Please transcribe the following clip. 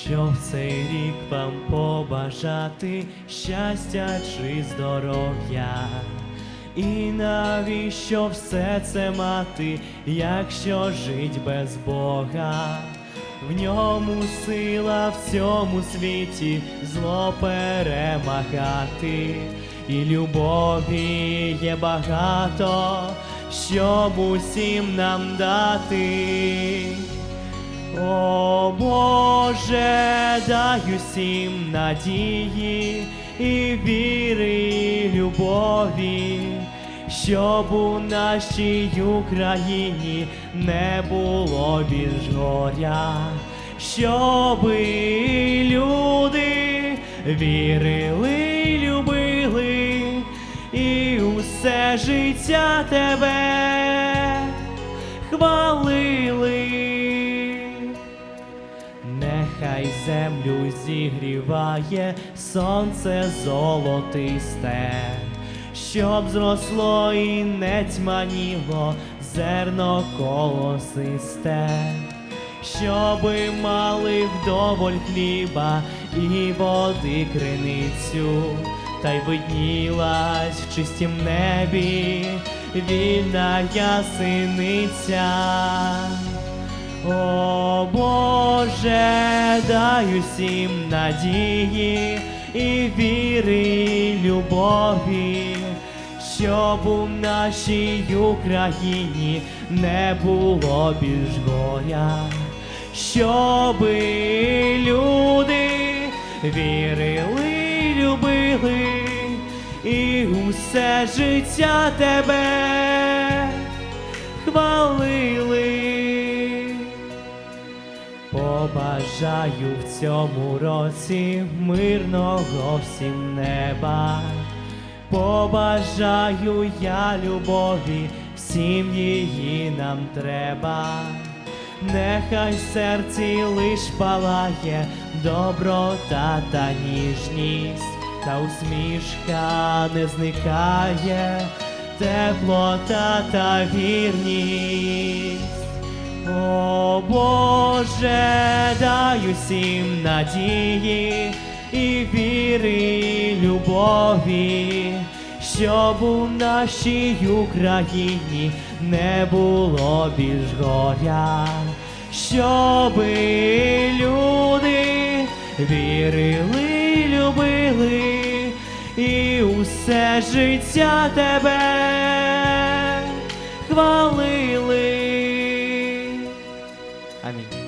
Щоб цей рік вам побажати щастя чи здоров'я. І навіщо все це мати, якщо жить без Бога? В ньому сила в цьому світі зло перемагати, і любові є багато, щоб усім нам дати. О Боже, дай усім надії і віри, і любові, щоб у нашій Україні не було більш горя, щоби люди вірили, любили і усе життя тебе хвалили. Нехай землю зігріває сонце золотисте, щоб зросло і не тьманіло зерно колосисте, щоби мали вдоволь хліба і води криницю, та й виднілась в чистім небі вільна ясиниця. О Боже, дай усім надії і віри, і любові, щоб у нашій Україні не було більш горя, щоби люди вірили, любили і усе життя тебе хвалили. Побажаю в цьому році мирного всім неба. Побажаю я любові, всім її нам треба. Нехай серці лиш палає доброта та ніжність, та усмішка не зникає, теплота та вірність. О Боже, дай усім надії і віри, і любові, щоб у нашій Україні не було більш горя, щоби люди вірили, любили і усе життя тебе хвалили. Амінь.